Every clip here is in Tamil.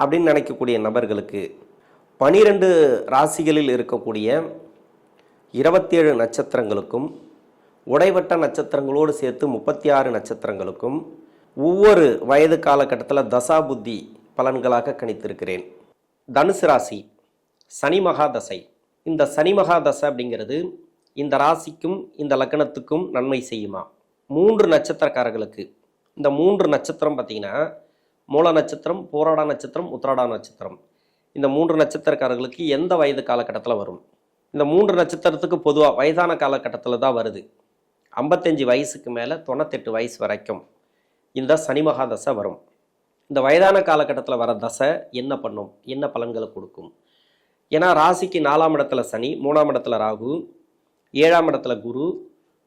அப்படின்னு நினைக்கக்கூடிய நபர்களுக்கு பனிரெண்டு ராசிகளில் இருக்கக்கூடிய இருபத்தேழு நட்சத்திரங்களுக்கும் உடைவட்ட நட்சத்திரங்களோடு சேர்த்து முப்பத்தி ஆறு நட்சத்திரங்களுக்கும் ஒவ்வொரு வயது காலகட்டத்தில் தசா புத்தி பலன்களாக கணித்திருக்கிறேன். தனுசு ராசி சனி மகாதசை. இந்த சனி மகாதசை அப்படிங்கிறது இந்த ராசிக்கும் இந்த லக்னத்துக்கும் நன்மை செய்யுமா? மூன்று நட்சத்திரக்காரர்களுக்கு. இந்த மூன்று நட்சத்திரம் பார்த்திங்கன்னா மூல நட்சத்திரம் போராட நட்சத்திரம் உத்ராடா நட்சத்திரம். இந்த மூன்று நட்சத்திரக்காரர்களுக்கு எந்த வயது காலகட்டத்தில் வரும்? இந்த மூன்று நட்சத்திரத்துக்கு பொதுவாக வயதான காலகட்டத்தில் தான் வருது. ஐம்பத்தஞ்சு வயசுக்கு மேலே தொண்ணூத்தெட்டு வயசு வரைக்கும் இந்த சனி மகா தசை வரும். இந்த வயதான காலகட்டத்தில் வர தசை என்ன பண்ணும்? என்ன பலன்களை கொடுக்கும்? ஏன்னா ராசிக்கு நாலாம் இடத்துல சனி மூணாம் இடத்துல ராகு ஏழாம் இடத்துல குரு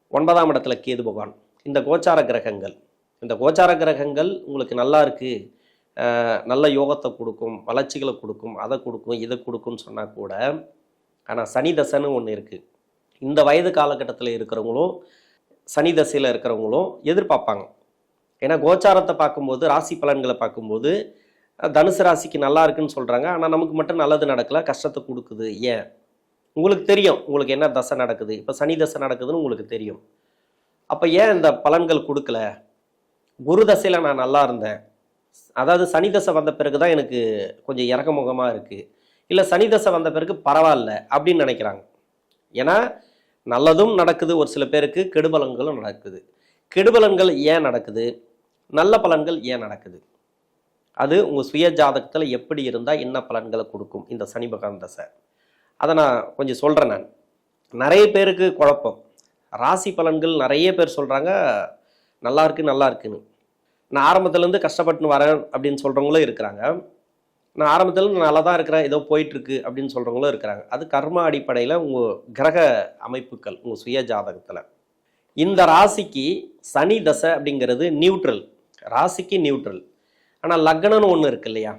ஒன்பதாம் இடத்துல கேது பகவான். இந்த கோச்சார கிரகங்கள். இந்த கோச்சார கிரகங்கள் உங்களுக்கு நல்லா இருக்குது நல்ல யோகத்தை கொடுக்கும் வளர்ச்சிகளை கொடுக்கும் அதை கொடுக்கும் இதை கொடுக்கும்னு சொன்னால் கூட ஆனால் சனி தசைன்னு ஒன்று இருக்குது இந்த வயது காலகட்டத்தில் இருக்கிறவங்களும் சனி தசையில் இருக்கிறவங்களும் எதிர்பார்ப்பாங்க. ஏன்னா கோச்சாரத்தை பார்க்கும்போது ராசி பலன்களை பார்க்கும்போது தனுசு ராசிக்கு நல்லா இருக்குன்னு சொல்கிறாங்க ஆனால் நமக்கு மட்டும் நல்லது நடக்கல கஷ்டத்தை கொடுக்குது. ஏன்? உங்களுக்கு தெரியும் உங்களுக்கு என்ன தசை நடக்குது. இப்போ சனி தசை நடக்குதுன்னு உங்களுக்கு தெரியும். அப்போ ஏன் இந்த பலன்கள் கொடுக்கல? குரு தசையில் நான் நல்லா இருந்தேன். அதாவது சனி தசை வந்த பிறகு தான் எனக்கு கொஞ்சம் இறக்கமுகமாக இருக்குது இல்லை சனி தசை வந்த பிறகு பரவாயில்ல அப்படின்னு நினைக்கிறாங்க. ஏன்னா நல்லதும் நடக்குது ஒரு சில பேருக்கு கெடுபலன்களும் நடக்குது. கெடுபலன்கள் ஏன் நடக்குது? நல்ல பலன்கள் ஏன் நடக்குது? அது உங்கள் சுய ஜாதகத்தில் எப்படி இருந்தால் என்ன பலன்களை கொடுக்கும் இந்த சனி பகவான் தசை? அதை நான் கொஞ்சம் சொல்கிறேன் நான். நிறைய பேருக்கு குழப்பம். ராசி பலன்கள் நிறைய பேர் சொல்கிறாங்க நல்லா இருக்கு நல்லா இருக்குன்னு. நான் ஆரம்பத்துலேருந்து கஷ்டப்பட்டுன்னு வரேன் அப்படின்னு சொல்கிறவங்களும் இருக்கிறாங்க. நான் ஆரம்பத்தில் நல்லா தான் இருக்கிறேன் ஏதோ போயிட்டுருக்கு அப்படின்னு சொல்கிறவங்களும் இருக்கிறாங்க. அது கர்ம அடிப்படையில் உங்கள் கிரக அமைப்புகள் உங்கள் சுய ஜாதகத்தில். இந்த ராசிக்கு சனி தசை அப்படிங்கிறது நியூட்ரல் ராசிக்கு நியூட்ரல் ஆனால் லக்னம்னு ஒன்று இருக்கு இல்லையா?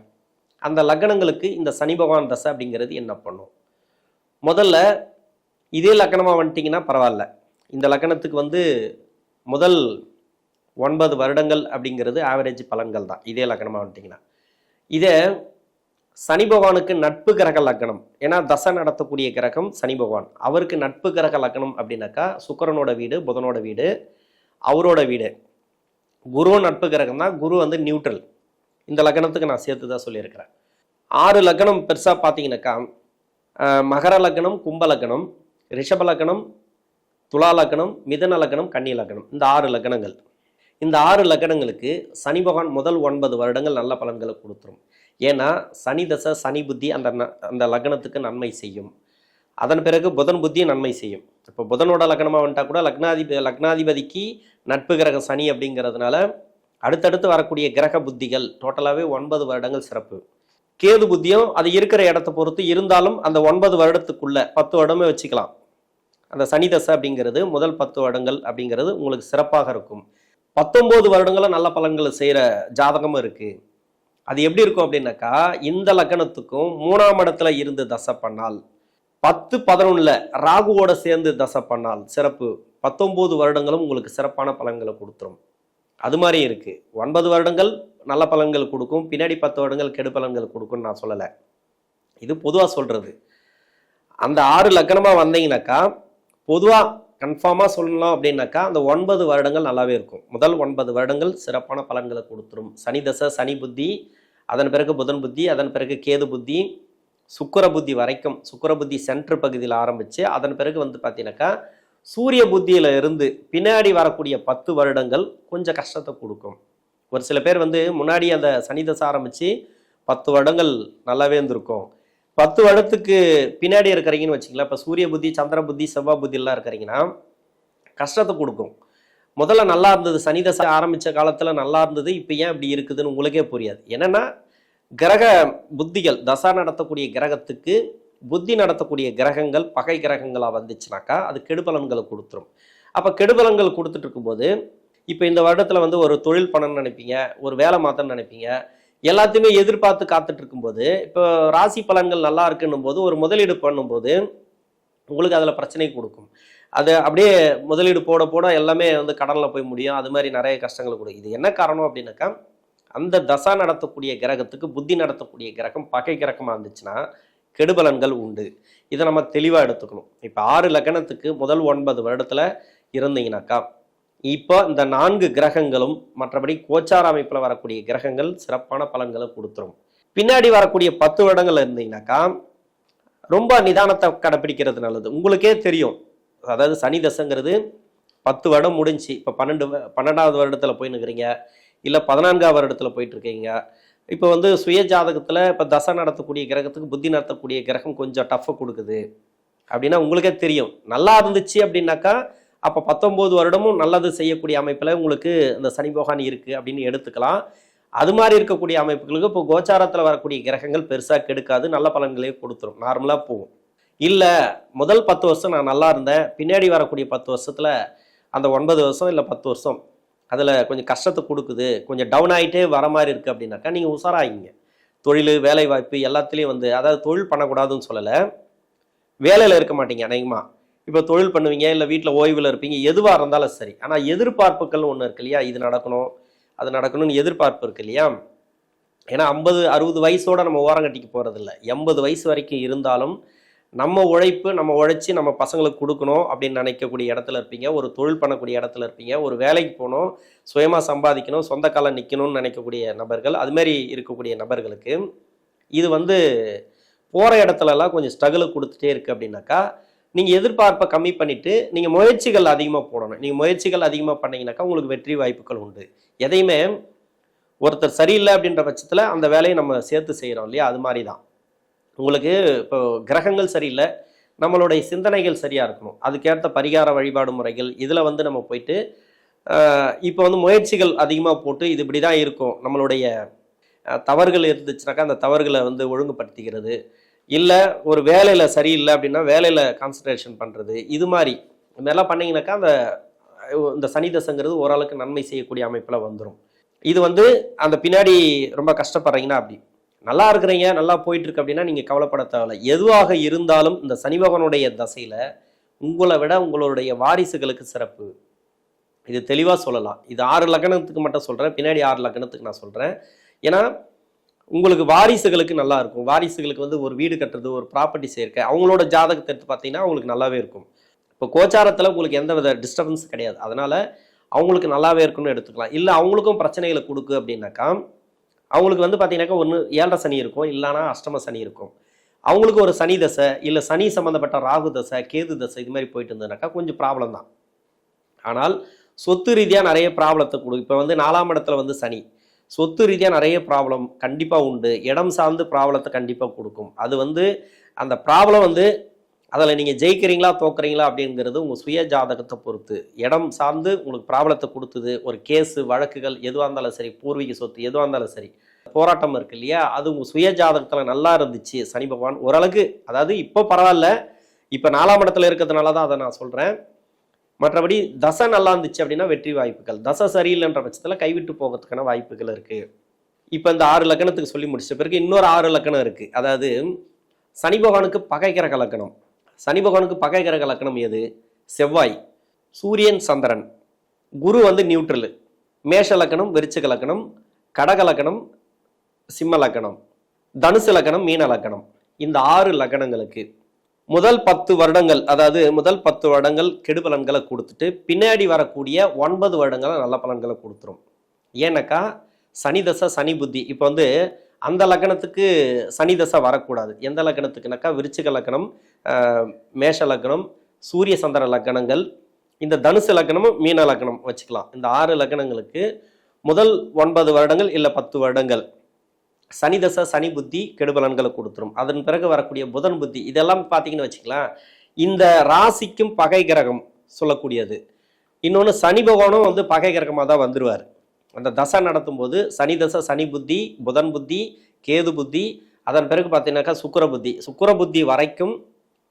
அந்த லக்னங்களுக்கு இந்த சனி பகவான் தசை அப்படிங்கிறது என்ன பண்ணும்? முதல்ல இதே லக்னமாக வந்துட்டிங்கன்னா பரவாயில்ல. இந்த லக்னத்துக்கு வந்து முதல் ஒன்பது வருடங்கள் அப்படிங்கிறது ஆவரேஜ் பலன்கள் தான். இதே லக்னமாக வந்துட்டிங்கன்னா. இதே சனி பகவானுக்கு நட்பு கிரக லக்னம் ஏன்னா தசை நடத்தக்கூடிய கிரகம் சனி பகவான். அவருக்கு நட்பு கிரக லக்னம் அப்படின்னாக்கா சுக்கரனோட வீடு புதனோட வீடு அவரோட வீடு. குரு நட்பு கிரகம் தான் குரு வந்து நியூட்ரல் இந்த லக்னத்துக்கு நான் சேர்த்து தான் சொல்லியிருக்கிறேன். ஆறு லக்னம் பெருசாக பார்த்தீங்கன்னாக்கா மகர லக்னம் கும்ப லக்னம் ரிஷப லக்னம் துலா லக்னம் மிதன லக்னம் கன்னி லக்னம் இந்த ஆறு லக்னங்கள் இந்த ஆறு லக்னங்களுக்கு சனி பகவான் முதல் ஒன்பது வருடங்கள் நல்ல பலன்களை கொடுத்துரும். ஏன்னா சனி தசை சனி புத்தி அந்த ந- அந்த லக்னத்துக்கு நன்மை செய்யும். அதன் பிறகு புதன் புத்தி நன்மை செய்யும். இப்போ புதனோட லக்னமாக வந்துட்டா கூட லக்னாதிபதி லக்னாதிபதிக்கு நட்பு கிரகம் சனி அப்படிங்கிறதுனால அடுத்தடுத்து வரக்கூடிய கிரக புத்திகள் டோட்டலாகவே ஒன்பது வருடங்கள் சிறப்பு. கேது புத்தியும் அது இருக்கிற இடத்த பொறுத்து இருந்தாலும் அந்த ஒன்பது வருடத்துக்குள்ள பத்து வருடமே வச்சுக்கலாம். அந்த சனி தசை அப்படிங்கிறது முதல் பத்து வருடங்கள் அப்படிங்கிறது உங்களுக்கு சிறப்பாக இருக்கும். பத்தொம்போது வருடங்களும் நல்ல பலன்களை செய்கிற ஜாதகமும் இருக்குது அது எப்படி இருக்கும் அப்படின்னாக்கா இந்த லக்னத்துக்கும் மூணாம் இடத்துல இருந்து தசை பண்ணால் பத்து பதினொன்றில் ராகுவோட சேர்ந்து தசை பண்ணால் சிறப்பு. பத்தொம்போது வருடங்களும் உங்களுக்கு சிறப்பான பலன்களை கொடுத்துரும். அது மாதிரி இருக்குது ஒன்பது வருடங்கள் நல்ல பலன்கள் கொடுக்கும். பின்னாடி பத்து வருடங்கள் கெடு பலன்கள் கொடுக்கும்னு நான் சொல்லலை. இது பொதுவாக சொல்கிறது அந்த ஆறு லக்கணமாக வந்தீங்கன்னாக்கா பொதுவாக கன்ஃபார்மாக சொல்லலாம் அப்படின்னாக்கா அந்த ஒன்பது வருடங்கள் நல்லாவே இருக்கும். முதல் ஒன்பது வருடங்கள் சிறப்பான பலன்களை கொடுத்துரும். சனி தசை சனி புத்தி அதன் பிறகு புதன் புத்தி அதன் பிறகு கேது புத்தி சுக்கிர புத்தி வரைக்கும். சுக்கிர புத்தி சென்டர் பகுதியில் ஆரம்பித்து அதன் பிறகு வந்து பார்த்தீங்கன்னாக்கா சூரிய புத்தியில் இருந்து பின்னாடி வரக்கூடிய பத்து வருடங்கள் கொஞ்சம் கஷ்டத்தை கொடுக்கும். ஒரு சில பேர் வந்து முன்னாடி அந்த சனி தசை ஆரம்பித்து பத்து வருடங்கள் நல்லாவே இருந்திருக்கும். பத்து வருடத்துக்கு பின்னாடி இருக்கிறீங்கன்னு வச்சுங்களேன் இப்போ சூரிய புத்தி சந்திர புத்தி செவ்வாய் புத்திலாம் இருக்கிறீங்கன்னா கஷ்டத்தை கொடுக்கும். முதல்ல நல்லா இருந்தது சனி தசை ஆரம்பித்த காலத்தில் நல்லா இருந்தது இப்போ ஏன் இப்படி இருக்குதுன்னு உங்களுக்கே புரியாது. என்னன்னா கிரக புத்திகள் தசா நடத்தக்கூடிய கிரகத்துக்கு புத்தி நடத்தக்கூடிய கிரகங்கள் பகை கிரகங்களாக வந்துச்சுனாக்கா அது கெடுபலன்களை கொடுத்துரும். அப்போ கெடுபலன்கள் கொடுத்துட்டு இருக்கும்போது இப்போ இந்த வருடத்தில் வந்து ஒரு தொழில் பண்ணணும்னு நினைப்பீங்க ஒரு வேலை மாற்றணும்னு நினைப்பீங்க எல்லாத்தையுமே எதிர்பார்த்து காத்துட்டு இருக்கும்போது இப்போ ராசி பலன்கள் நல்லா இருக்குன்னும் போது ஒரு முதலீடு பண்ணும்போது உங்களுக்கு அதில் பிரச்சனை கொடுக்கும். அது அப்படியே முதலீடு போட போட எல்லாமே வந்து கடனில் போய் முடியும். அது மாதிரி நிறைய கஷ்டங்கள் கொடுக்கும் இது என்ன காரணம் அப்படின்னாக்கா அந்த தசா நடத்தக்கூடிய கிரகத்துக்கு புத்தி நடத்தக்கூடிய கிரகம் பகை கிரகமாக இருந்துச்சுன்னா கெடுபலன்கள் உண்டு. இதை நம்ம தெளிவாக எடுத்துக்கணும். இப்போ ஆறு லக்னத்துக்கு முதல் ஒன்பது வருடத்தில் இருந்தீங்கன்னாக்கா இப்போ இந்த நான்கு கிரகங்களும் மற்றபடி கோச்சார அமைப்பில் வரக்கூடிய கிரகங்கள் சிறப்பான பலன்களை கொடுத்துரும். பின்னாடி வரக்கூடிய பத்து வருடங்கள் இருந்தீங்கன்னாக்கா ரொம்ப நிதானத்தை கடைப்பிடிக்கிறது நல்லது. உங்களுக்கே தெரியும். அதாவது சனி தசைங்கிறது பத்து வருடம் முடிஞ்சு இப்போ பன்னெண்டு பன்னெண்டாவது வருடத்தில் போய் நிற்கிறீங்க இல்லை பதினான்காவது வருடத்தில் போயிட்டு இருக்கீங்க. இப்போ வந்து சுய ஜாதகத்தில் இப்போ தசை நடத்தக்கூடிய கிரகத்துக்கு புத்தி நடத்தக்கூடிய கிரகம் கொஞ்சம் டஃப்பை கொடுக்குது. அப்படின்னா உங்களுக்கே தெரியும். நல்லா இருந்துச்சு அப்படின்னாக்கா அப்போ பத்தொம்போது வருடமும் நல்லது செய்யக்கூடிய அமைப்பில் உங்களுக்கு இந்த சனி பகவான் இருக்குது அப்படின்னு எடுத்துக்கலாம். அது மாதிரி இருக்கக்கூடிய அமைப்புகளுக்கு இப்போ கோச்சாரத்தில் வரக்கூடிய கிரகங்கள் பெருசாக கெடுக்காது நல்ல பலன்களே கொடுத்துரும். நார்மலாக போகும். இல்லை முதல் பத்து வருஷம் நான் நல்லா இருந்தேன். பின்னாடி வரக்கூடிய பத்து வருஷத்தில் அந்த ஒன்பது வருஷம் இல்லை பத்து வருஷம் அதில் கொஞ்சம் கஷ்டத்தை கொடுக்குது. கொஞ்சம் டவுன் ஆகிட்டே வர மாதிரி இருக்குது அப்படின்னாக்கா நீங்கள் உஷாராகிங்க தொழில் வேலை வாய்ப்பு எல்லாத்துலேயும் வந்து அதாவது தொழில் பண்ணக்கூடாதுன்னு சொல்லலை. வேலையில் இருக்க மாட்டீங்க அநேகமாக இப்போ தொழில் பண்ணுவீங்க இல்லை வீட்டில் ஓய்வில் இருப்பீங்க எதுவாக இருந்தாலும் சரி. ஆனால் எதிர்பார்ப்புகள் ஒன்று இருக்கு இல்லையா? இது நடக்கணும் அது நடக்கணும்னு எதிர்பார்ப்பு இருக்கு இல்லையா? ஏன்னா ஐம்பது அறுபது வயசோட நம்ம ஓரங்கட்டிக்கு போகிறதில்ல எண்பது வயசு வரைக்கும் இருந்தாலும் நம்ம உழைப்பு நம்ம உழைச்சி நம்ம பசங்களுக்கு கொடுக்கணும் அப்படின்னு நினைக்கக்கூடிய இடத்துல இருப்பீங்க. ஒரு தொழில் பண்ணக்கூடிய இடத்துல இருப்பீங்க. ஒரு வேலைக்கு போகணும் சுயமாக சம்பாதிக்கணும் சொந்த காலம் நிற்கணும்னு நினைக்கக்கூடிய நபர்கள் அதுமாரி இருக்கக்கூடிய நபர்களுக்கு இது வந்து போகிற இடத்துலலாம் கொஞ்சம் ஸ்ட்ரகிள் கொடுத்துட்டே இருக்குது அப்படின்னாக்கா நீங்கள் எதிர்பார்ப்பை கம்மி பண்ணிவிட்டு நீங்கள் முயற்சிகள் அதிகமாக போடணும். நீங்கள் முயற்சிகள் அதிகமாக பண்ணீங்கன்னாக்கா உங்களுக்கு வெற்றி வாய்ப்புகள் உண்டு. எதையுமே ஒருத்தர் சரியில்லை அப்படின்ற பட்சத்தில் அந்த வேலையை நம்ம சேர்த்து செய்கிறோம் இல்லையா? அது மாதிரி தான் உங்களுக்கு இப்போ கிரகங்கள் சரியில்லை. நம்மளுடைய சிந்தனைகள் சரியாக இருக்கணும். அதுக்கேற்ற பரிகார வழிபாடு முறைகள் இதில் வந்து நம்ம போயிட்டு இப்போ வந்து முயற்சிகள் அதிகமாக போட்டு இது இப்படி தான் இருக்கும். நம்மளுடைய தவறுகள் இருந்துச்சுனாக்கா அந்த தவறுகளை வந்து ஒழுங்குபடுத்திக்கிறது. இல்லை ஒரு வேலையில் சரியில்லை அப்படின்னா வேலையில் கான்சன்ட்ரேஷன் பண்ணுறது இது மாதிரி. இந்த பண்ணிங்கனாக்கா அந்த இந்த சனி தசைங்கிறது ஓரளவுக்கு நன்மை செய்யக்கூடிய அமைப்பில் வந்துடும் இது வந்து அந்த பின்னாடி ரொம்ப கஷ்டப்படுறீங்கன்னா அப்படி. நல்லா இருக்கிறீங்க நல்லா போயிட்டுருக்கு அப்படின்னா நீங்கள் கவலைப்பட தேவையில்ல. எதுவாக இருந்தாலும் இந்த சனி பகவானுடைய தசையில் உங்களை விட உங்களுடைய வாரிசுகளுக்கு சிறப்பு. இது தெளிவாக சொல்லலாம். இது ஆறு லக்னத்துக்கு மட்டும் சொல்கிறேன் பின்னாடி ஆறு லக்னத்துக்கு நான் சொல்கிறேன் ஏன்னா உங்களுக்கு வாரிசுகளுக்கு நல்லா இருக்கும். வாரிசுகளுக்கு வந்து ஒரு வீடு கட்டுறது ஒரு ப்ராப்பர்ட்டி சேர்க்க அவங்களோட ஜாதகத்தை எடுத்து பார்த்தீங்கன்னா அவங்களுக்கு நல்லாவே இருக்கும். இப்போ கோச்சாரத்தில் உங்களுக்கு எந்த வித டிஸ்டர்பன்ஸ் கிடையாது. அதனால அவங்களுக்கு நல்லாவே இருக்கும்னு எடுத்துக்கலாம். இல்லை அவங்களுக்கும் பிரச்சனைகளை கொடுக்கு அப்படின்னாக்கா அவங்களுக்கு வந்து பார்த்தீங்கன்னாக்கா ஒன்று ஏழரை சனி இருக்கும் இல்லைனா அஷ்டம சனி இருக்கும். அவங்களுக்கு ஒரு சனி தசை இல்லை சனி சம்மந்தப்பட்ட ராகு தசை கேது தசை இது மாதிரி போயிட்டு இருந்ததுனாக்கா கொஞ்சம் ப்ராப்ளம் தான். ஆனால் சொத்து ரீதியாக நிறைய ப்ராப்ளத்தை கொடு. இப்போ வந்து நாலாம் இடத்துல வந்து சனி. சொத்து ரீதியாக நிறைய ப்ராப்ளம் கண்டிப்பாக உண்டு. இடம் சார்ந்து ப்ராப்ளத்தை கண்டிப்பாக கொடுக்கும். அது வந்து அந்த ப்ராப்ளம் வந்து அதில் நீங்கள் ஜெயிக்கிறீங்களா தோக்குறீங்களா அப்படிங்கிறது உங்கள் சுய ஜாதகத்தை பொறுத்து. இடம் சார்ந்து உங்களுக்கு ப்ராப்ளத்தை கொடுத்தது ஒரு கேஸு வழக்குகள் எதுவாக இருந்தாலும் சரி பூர்வீக சொத்து எதுவாக இருந்தாலும் சரி போராட்டம் இருக்கு இல்லையா? அது உங்கள் சுய ஜாதகத்தில் நல்லா இருந்துச்சு சனி பகவான். ஓரளவுக்கு அதாவது இப்போ பரவாயில்ல இப்போ நாலாம் இடத்துல இருக்கிறதுனால தான் அதை நான் சொல்கிறேன் மற்றபடி தசை நல்லா இருந்துச்சு அப்படின்னா வெற்றி வாய்ப்புகள். தசை சரியில்லைன்ற பட்சத்தில் கைவிட்டு போகிறதுக்கான வாய்ப்புகள் இருக்குது இப்போ இந்த ஆறு லக்கணத்துக்கு சொல்லி முடிச்ச பிறகு இன்னொரு ஆறு லக்கணம் இருக்குது அதாவது சனி பகவானுக்கு பகை கிரக லக்கணம். சனி பகவானுக்கு பகை கிரக லக்கணம் எது? செவ்வாய் சூரியன் சந்திரன். குரு வந்து நியூட்ரலு மேஷ லக்கணம் விருச்சிக லக்கணம் கடக லக்கணம் சிம்ம லக்கணம். தனுசு லக்கணம் மீன லக்கணம். இந்த ஆறு லக்கணங்களுக்கு முதல் பத்து வருடங்கள் அதாவது முதல் பத்து வருடங்கள் கெடு பலன்களை கொடுத்துட்டு பின்னாடி வரக்கூடிய ஒன்பது வருடங்களை நல்ல பலன்களை கொடுத்துரும். ஏன்னாக்கா சனி தசை சனி புத்தி. இப்போ வந்து அந்த லக்கணத்துக்கு சனி தசை வரக்கூடாது. எந்த லக்கணத்துக்குனாக்கா விருச்சிக லக்கணம் மேஷ லக்கணம் சூரிய சந்திர லக்கணங்கள் இந்த தனுசு லக்கணமும் மீன லக்கணம் வச்சுக்கலாம். இந்த ஆறு லக்கணங்களுக்கு முதல் ஒன்பது வருடங்கள் இல்லை பத்து வருடங்கள். சனி தசை சனி புத்தி கெடுபலன்களை கொடுத்துரும். அதன் பிறகு வரக்கூடிய புதன் புத்தி இதெல்லாம் பார்த்தீங்கன்னு வச்சுக்கலாம். இந்த ராசிக்கும் பகை கிரகம் சொல்லக்கூடியது. இன்னொன்று சனி பகவானும் வந்து பகை கிரகமாக தான் வந்துடுவார் அந்த தசை நடத்தும் போது சனி தசை சனி புத்தி புதன் புத்தி கேது புத்தி அதன் பிறகு பார்த்தீங்கன்னாக்கா சுக்கிர புத்தி. சுக்கிர புத்தி வரைக்கும்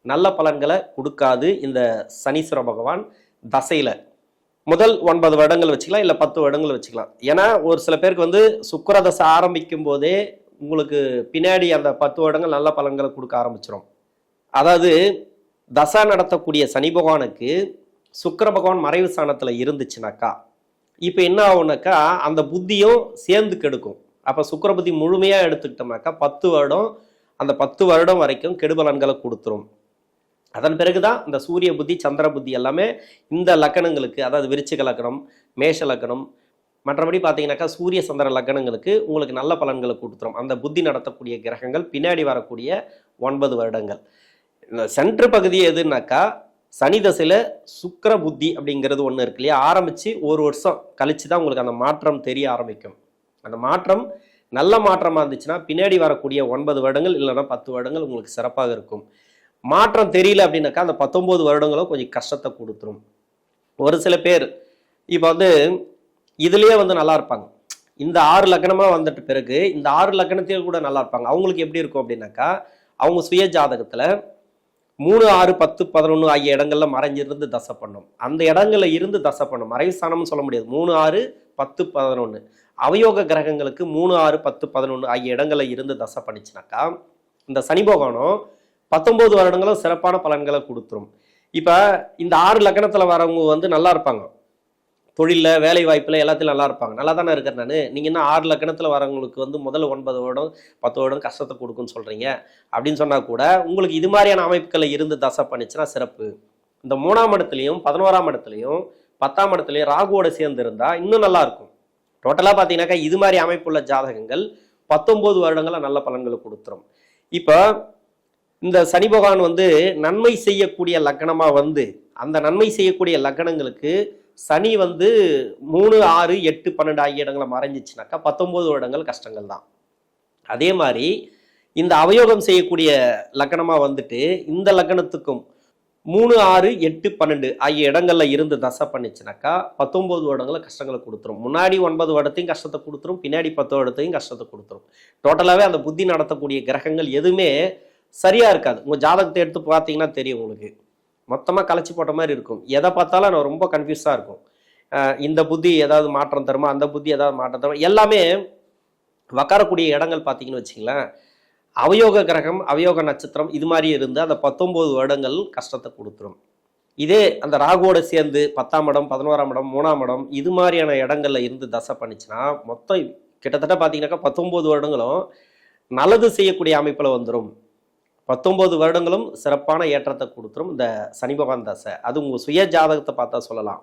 நல்ல பலன்களை கொடுக்காது இந்த சனீஸ்வர பகவான் தசையில். முதல் ஒன்பது வருடங்கள் வச்சுக்கலாம் இல்லை பத்து வருடங்கள் வச்சுக்கலாம். ஏன்னா ஒரு சில பேருக்கு வந்து சுக்கரதசை ஆரம்பிக்கும் போதே உங்களுக்கு பின்னாடி அந்த பத்து வருடங்கள் நல்ல பலன்களை கொடுக்க ஆரம்பிச்சிடும் அதாவது தசா நடத்தக்கூடிய சனி பகவானுக்கு சுக்கர பகவான் மறைவு ஸ்தானத்தில் இருந்துச்சுனாக்கா இப்போ என்ன ஆகுனாக்கா அந்த புத்தியும் சேர்ந்து கெடுக்கும். அப்போ சுக்கர புத்தி முழுமையாக எடுத்துக்கிட்டோம்னாக்கா பத்து வருடம் அந்த பத்து வருடம் வரைக்கும் கெடுபலன்களை கொடுத்துரும். அதன் பிறகுதான் இந்த சூரிய புத்தி சந்திர புத்தி எல்லாமே இந்த லக்கணங்களுக்கு அதாவது விருச்சிக லக்கணம் மேஷ லக்கணம் மற்றபடி பார்த்தீங்கன்னாக்கா சூரிய சந்திர லக்கணங்களுக்கு உங்களுக்கு நல்ல பலன்களை கொடுத்துரும். அந்த புத்தி நடத்தக்கூடிய கிரகங்கள் பின்னாடி வரக்கூடிய ஒன்பது வருடங்கள். இந்த சென்ட்ரு பகுதி எதுனாக்கா சனி தசையில் சுக்கிர புத்தி அப்படிங்கிறது ஒன்று இருக்கு இல்லையா? ஆரம்பித்து ஒரு வருஷம் கழிச்சு தான் உங்களுக்கு அந்த மாற்றம் தெரிய ஆரம்பிக்கும். அந்த மாற்றம் நல்ல மாற்றமாக இருந்துச்சுன்னா பின்னாடி வரக்கூடிய ஒன்பது வருடங்கள் இல்லைன்னா பத்து வருடங்கள் உங்களுக்கு சிறப்பாக இருக்கும். மாற்றம் தெரியல அப்படின்னாக்கா அந்த பத்தொம்போது வருடங்களும் கொஞ்சம் கஷ்டத்தை கொடுத்துரும். ஒரு சில பேர் இப்போ வந்து இதுலேயே வந்து நல்லா இருப்பாங்க. இந்த ஆறு லக்னமாக வந்துட்ட பிறகு இந்த ஆறு லக்னத்தையும் கூட நல்லா இருப்பாங்க. அவங்களுக்கு எப்படி இருக்கும் அப்படின்னாக்கா அவங்க சுய ஜாதகத்தில் மூணு ஆறு பத்து பதினொன்று ஆகிய இடங்கள்ல மறைஞ்சிருந்து தசை பண்ணும். அந்த இடங்கள்ல இருந்து தசை பண்ணும். மறைவு ஸ்தானம்னு சொல்ல முடியாது. மூணு ஆறு பத்து பதினொன்று அவயோக கிரகங்களுக்கு மூணு ஆறு பத்து பதினொன்று ஆகிய இடங்கள்ல இருந்து தசை பண்ணிச்சுனாக்கா இந்த சனி பகவானம் பத்தொம்போது வருடங்களும் சிறப்பான பலன்களை கொடுத்துரும். இப்போ இந்த ஆறு லக்கணத்தில் வரவங்க வந்து நல்லா இருப்பாங்க. தொழிலில் வேலை வாய்ப்பில் எல்லாத்திலும் நல்லா இருப்பாங்க. நல்லா தானே இருக்கிறேன் நான். நீங்கள் என்ன ஆறு லக்கணத்தில் வரவங்களுக்கு வந்து முதல் ஒன்பது வருடம் பத்து வருடம் கஷ்டத்தை கொடுக்குன்னு சொல்கிறீங்க அப்படின்னு சொன்னால் கூட உங்களுக்கு இது மாதிரியான அமைப்புகளை இருந்து தசை பண்ணிச்சுன்னா சிறப்பு. இந்த மூணாம் இடத்துலையும் பதினோராம் இடத்துலையும் பத்தாம் இடத்துலையும் ராகுவோட சேர்ந்து இருந்தால் இன்னும் நல்லாயிருக்கும் டோட்டலாக பார்த்தீங்கன்னாக்கா இது மாதிரி அமைப்புள்ள ஜாதகங்கள் பத்தொம்போது வருடங்களில் நல்ல பலன்களை கொடுத்துரும். இப்போ இந்த சனி பகவான் வந்து நன்மை செய்யக்கூடிய லக்கணமாக வந்து அந்த நன்மை செய்யக்கூடிய லக்கணங்களுக்கு சனி வந்து மூணு ஆறு எட்டு பன்னெண்டு ஆகிய இடங்களை மறைஞ்சிச்சுனாக்கா பத்தொம்போது வருடங்கள் கஷ்டங்கள் தான். அதே மாதிரி இந்த அவயோகம் செய்யக்கூடிய லக்கணமாக வந்துட்டு இந்த லக்கணத்துக்கும் மூணு ஆறு எட்டு பன்னெண்டு ஆகிய இடங்கள்ல இருந்து தசை பண்ணிச்சுனாக்கா பத்தொம்போது வருடங்களை கஷ்டங்களை கொடுத்துரும். முன்னாடி ஒன்பது வருடத்தையும் கஷ்டத்தை கொடுத்துரும் பின்னாடி பத்து வருடத்தையும் கஷ்டத்தை கொடுத்துரும். டோட்டலாகவே அந்த புத்தி நடத்தக்கூடிய கிரகங்கள் எதுவுமே சரியா இருக்காது. உங்க ஜாதகத்தை எடுத்து பார்த்தீங்கன்னா தெரியும் உங்களுக்கு. மொத்தமாக கலைச்சி போட்ட மாதிரி இருக்கும். எதை பார்த்தாலும் நான் ரொம்ப கன்ஃபியூஸாக இருக்கும். இந்த புத்தி ஏதாவது மாற்றம் தருமா? அந்த புத்தி ஏதாவது மாற்றம் தருமா? எல்லாமே உக்காரக்கூடிய இடங்கள் பார்த்தீங்கன்னு வச்சிங்களேன் அவயோக கிரகம் அவயோக நட்சத்திரம் இது மாதிரி இருந்து அந்த பத்தொம்போது வருடங்கள் கஷ்டத்தை கொடுத்துரும். இதே அந்த ராகுவோட சேர்ந்து பத்தாம் இடம் பதினோராம் இடம் மூணாம் இடம் இது மாதிரியான இடங்கள்ல இருந்து தசை பண்ணிச்சுன்னா மொத்தம் கிட்டத்தட்ட பார்த்தீங்கன்னாக்கா பத்தொம்போது வருடங்களும் நல்லது செய்யக்கூடிய அமைப்பில் வந்துடும் பத்தொம்போது வருடங்களும் சிறப்பான ஏற்றத்தை கொடுத்துரும் இந்த சனி பகவான் தசை. அது உங்கள் சுய ஜாதகத்தை பார்த்தா சொல்லலாம்.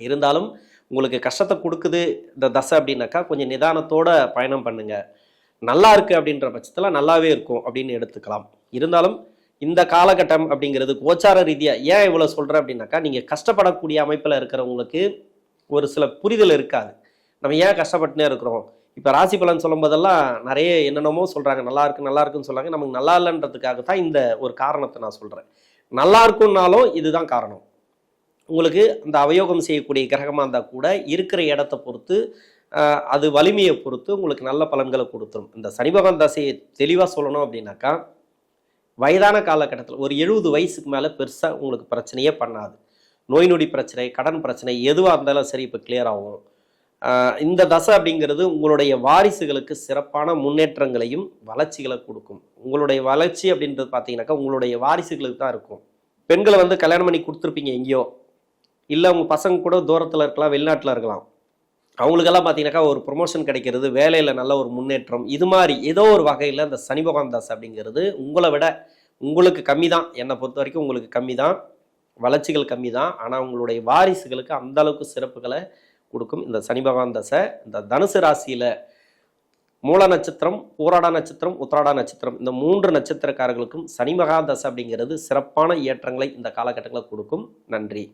இருந்தாலும் உங்களுக்கு கஷ்டத்தை கொடுக்குது இந்த தசை அப்படின்னாக்கா கொஞ்சம் நிதானத்தோட பயணம் பண்ணுங்க. நல்லா இருக்கு அப்படின்ற பட்சத்தில் நல்லாவே இருக்கும் அப்படின்னு எடுத்துக்கலாம். இருந்தாலும் இந்த காலகட்டம் அப்படிங்கிறது கோச்சார ரீதியாக ஏன் இவ்வளோ சொல்கிறேன் அப்படின்னாக்கா நீங்கள் கஷ்டப்படக்கூடிய அமைப்பில் இருக்கிறவங்களுக்கு ஒரு சில புரிதல் இருக்காது. நம்ம ஏன் கஷ்டப்பட்டுனே இருக்கிறோம்? இப்போ ராசி பலன் சொல்லும் போதெல்லாம் நிறைய என்னென்னமோ சொல்கிறாங்க நல்லா இருக்கு நல்லா இருக்குன்னு சொல்கிறாங்க நமக்கு நல்லா இல்லைன்றதுக்காக தான் இந்த ஒரு காரணத்தை நான் சொல்கிறேன் நல்லா இருக்குன்னாலும் இதுதான் காரணம். உங்களுக்கு அந்த அவயோகம் செய்யக்கூடிய கிரகமாக இருந்தால் கூட இருக்கிற இடத்த பொறுத்து அது வலிமையை பொறுத்து உங்களுக்கு நல்ல பலன்களை கொடுத்துரும். இந்த சனி பகவான் தசையை தெளிவாக சொல்லணும் அப்படின்னாக்கா வயதான காலகட்டத்தில் ஒரு எழுபது வயசுக்கு மேலே பெருசாக உங்களுக்கு பிரச்சனையே பண்ணாது. நோய் நொடி பிரச்சனை கடன் பிரச்சனை எதுவாக இருந்தாலும் சரி இப்போ கிளியர் ஆகும். இந்த தசை அப்படிங்கிறது உங்களுடைய வாரிசுகளுக்கு சிறப்பான முன்னேற்றங்களையும் வளர்ச்சிகளை கொடுக்கும். உங்களுடைய வளர்ச்சி அப்படின்றது பார்த்தீங்கன்னாக்கா உங்களுடைய வாரிசுகளுக்கு தான் இருக்கும். பெண்களை வந்து கல்யாணம் பண்ணி கொடுத்துருப்பீங்க எங்கேயோ. இல்லை உங்கள் பசங்க கூட தூரத்தில் இருக்கலாம் வெளிநாட்டில் இருக்கலாம். அவங்களுக்கெல்லாம் பார்த்தீங்கன்னாக்கா ஒரு ப்ரொமோஷன் கிடைக்கிறது வேலையில் நல்ல ஒரு முன்னேற்றம். இது மாதிரி ஏதோ ஒரு வகையில் இந்த சனி பகவான் தாஸ் அப்படிங்கிறது உங்களை விட உங்களுக்கு கம்மி தான் என்னை பொறுத்த வரைக்கும் உங்களுக்கு கம்மி தான் வளர்ச்சிகள் கம்மி தான் ஆனால் உங்களுடைய வாரிசுகளுக்கு அந்த அளவுக்கு சிறப்புகளை கொடுக்கும். இந்த சனி பகவான் தசை இந்த தனுசு ராசியில் மூல நட்சத்திரம் பூராட நட்சத்திரம் உத்திராட நட்சத்திரம் இந்த மூன்று நட்சத்திரக்காரர்களுக்கும் சனி மகா தசை அப்படிங்கிறது சிறப்பான ஏற்றங்களை இந்த காலகட்டங்களில் கொடுக்கும். நன்றி.